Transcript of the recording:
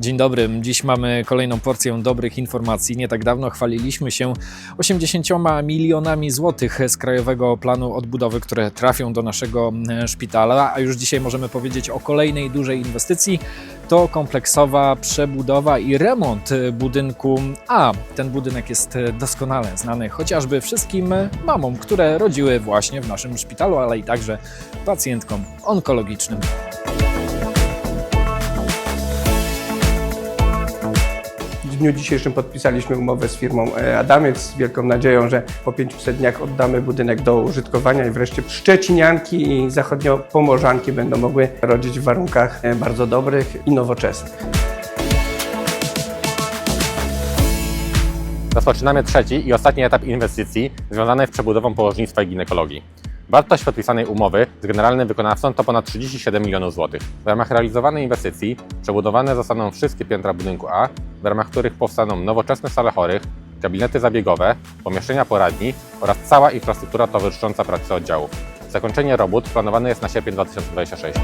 Dzień dobry. Dziś mamy kolejną porcję dobrych informacji. Nie tak dawno chwaliliśmy się 80 milionami złotych z Krajowego Planu Odbudowy, które trafią do naszego e, szpitala, a już dzisiaj możemy powiedzieć o kolejnej dużej inwestycji. To kompleksowa przebudowa i remont e, budynku A. Ten budynek jest e, doskonale znany chociażby wszystkim mamom, które rodziły właśnie w naszym szpitalu, ale i także pacjentkom onkologicznym. Dniu dzisiejszym podpisaliśmy umowę z firmą e, Adamiec z wielką nadzieją, że po 500 dniach oddamy budynek do użytkowania i wreszcie Szczecinianki i zachodniopomorzanki będą mogły rodzić w warunkach e, bardzo dobrych i nowoczesnych. Rozpoczynamy trzeci i ostatni etap inwestycji związanej z przebudową położnictwa i ginekologii. Wartość podpisanej umowy z generalnym wykonawcą to ponad 37 milionów złotych. W ramach realizowanej inwestycji przebudowane zostaną wszystkie piętra budynku A, w ramach których powstaną nowoczesne sale chorych, gabinety zabiegowe, pomieszczenia poradni oraz cała infrastruktura towarzysząca pracy oddziałów. Zakończenie robót planowane jest na sierpień 2026.